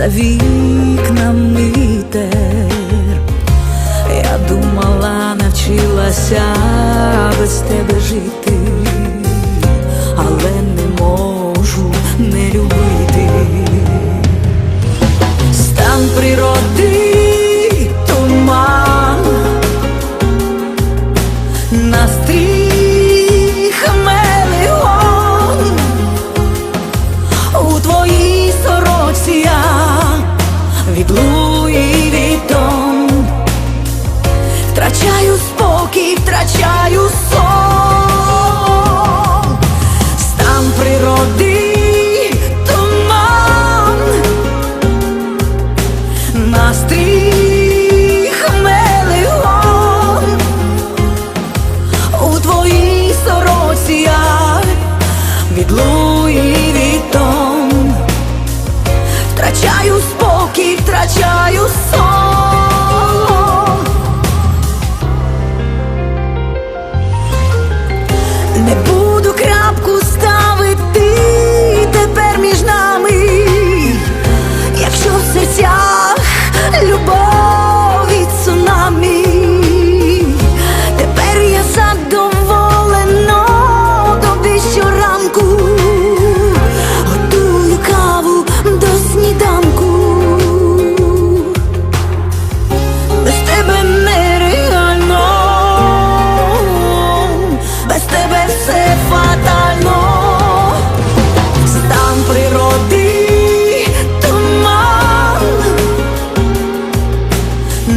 за вікнами тер. Я думала, навчилася без тебе.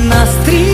настрій.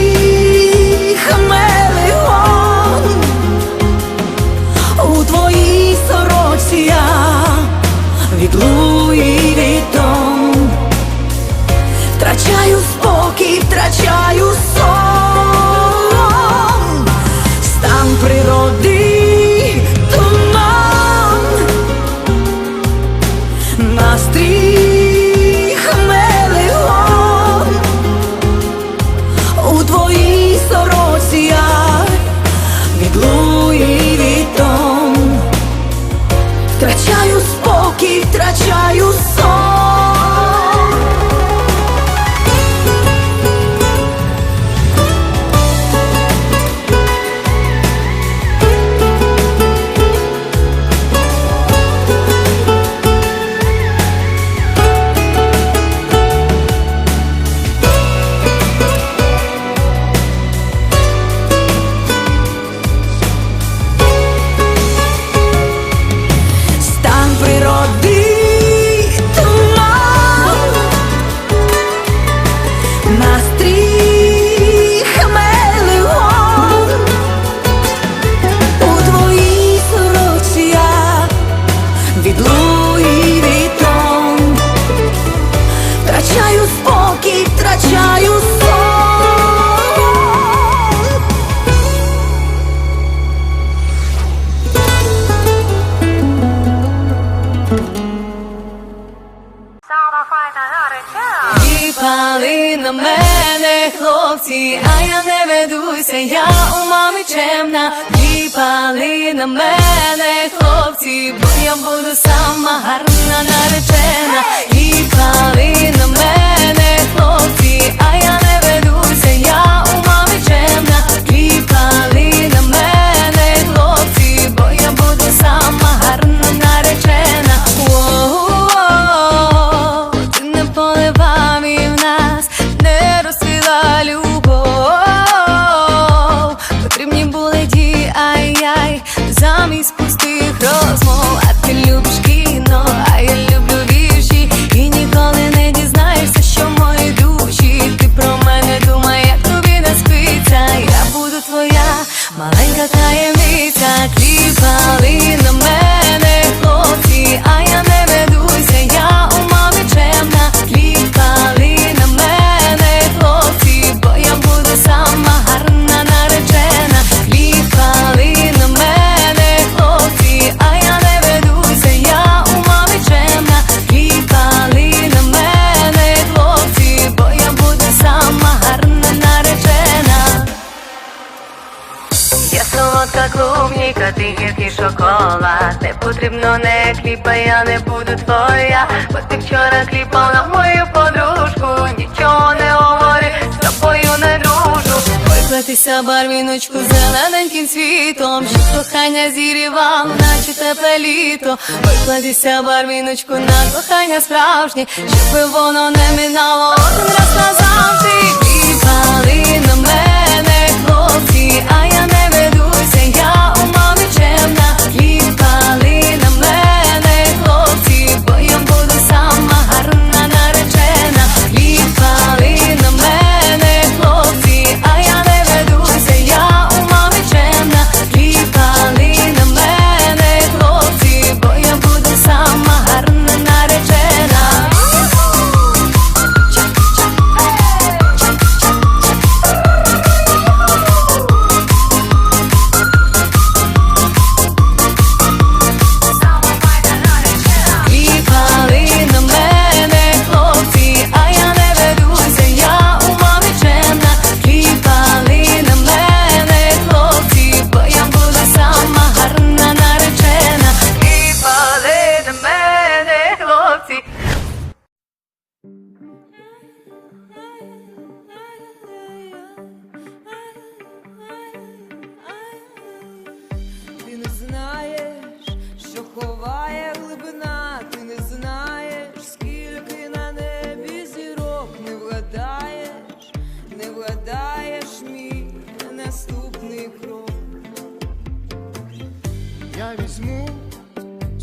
Напали на мене хлопці, а я не ведуся, я у мами чемна, Діпали на мене хлопці, бо я буду сама гарна наречена, Діпали на мене хлопці, а я не ведуся, я у мами чемна. ти гіркий шоколад Не потрібно не кліпай, я не буду твоя. Бо ти вчора кліпала мою подружку. Нічого не говори, з тобою не дружу. Виплатися барвіночку зелененьким світом Щоб кохання зірівав, наче тепле літо. Викладися барвіночку на кохання справжнє. Щоб воно не минало один раз назавжди. Кліпали на мене хлопці, а я не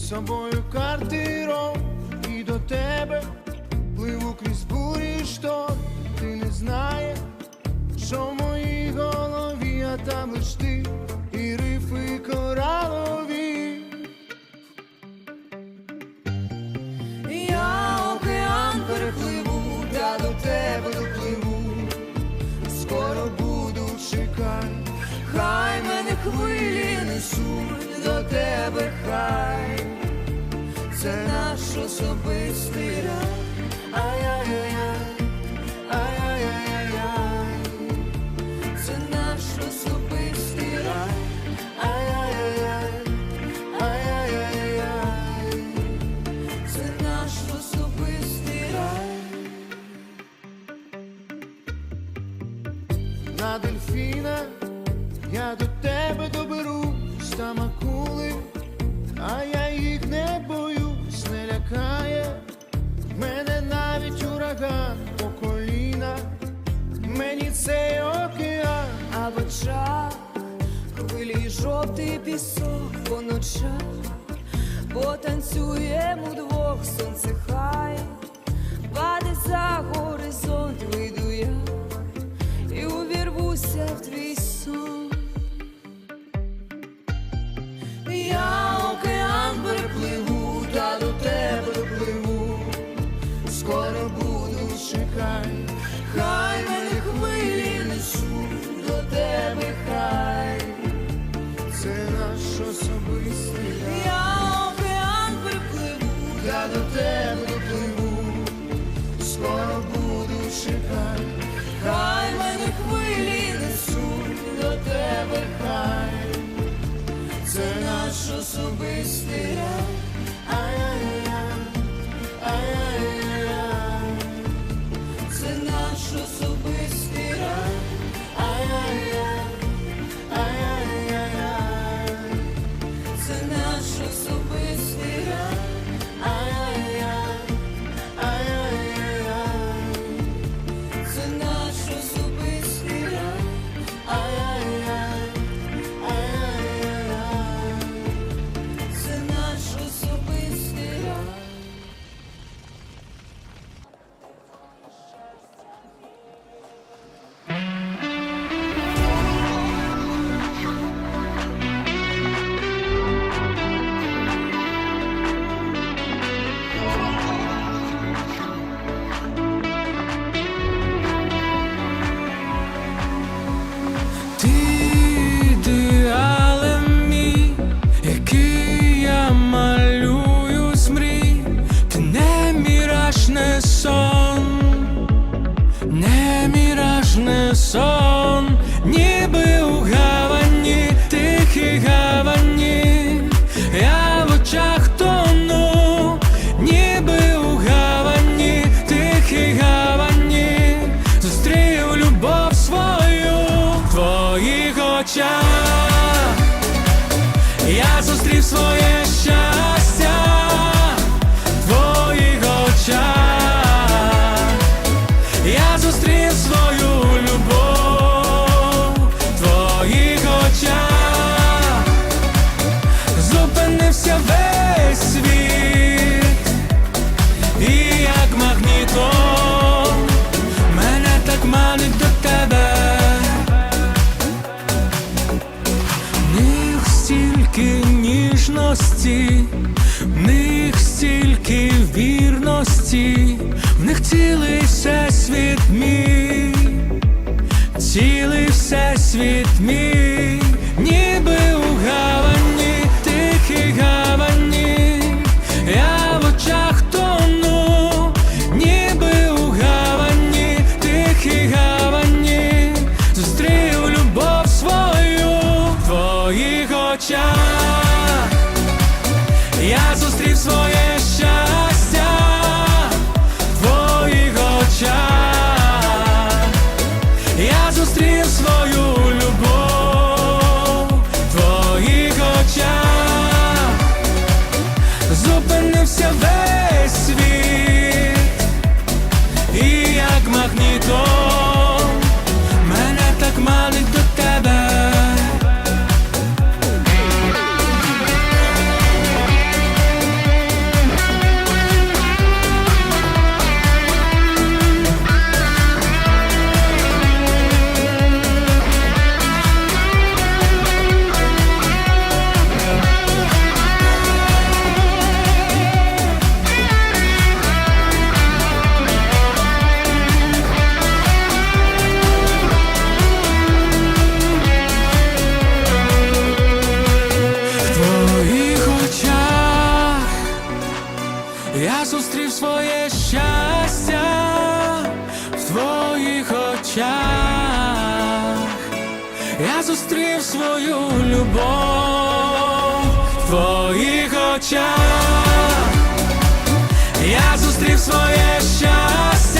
собою картиром і до тебе пливу крізь бурі шторм. Ти не знаєш, що в моїй голові, а там лиш ти і рифи коралові. Це наш особистий рай. Ай-яй-яй-яй, ай-яй-яй-яй, це наш особистий рай. Ай-яй-яй-яй, ай-яй-яй-яй. Це наш особистий рай. На дельфіна я до тебе доберусь, там акули, а я лякає. Мене навіть ураган по коліна, мені цей океан. А в очах хвилі жовтий пісок по ночах, потанцюємо двох сонце хай, паде за горизонт, До тебе пливу, скоро буду чекай, хай мене хвилі несуть до тебе, хай. Це наш особистий рай. очах я зустрів своє щастя. світ мій. зустрів своє щастя в твоїх очах, я зустрів свою любов в твоїх очах, я зустрів своє щастя.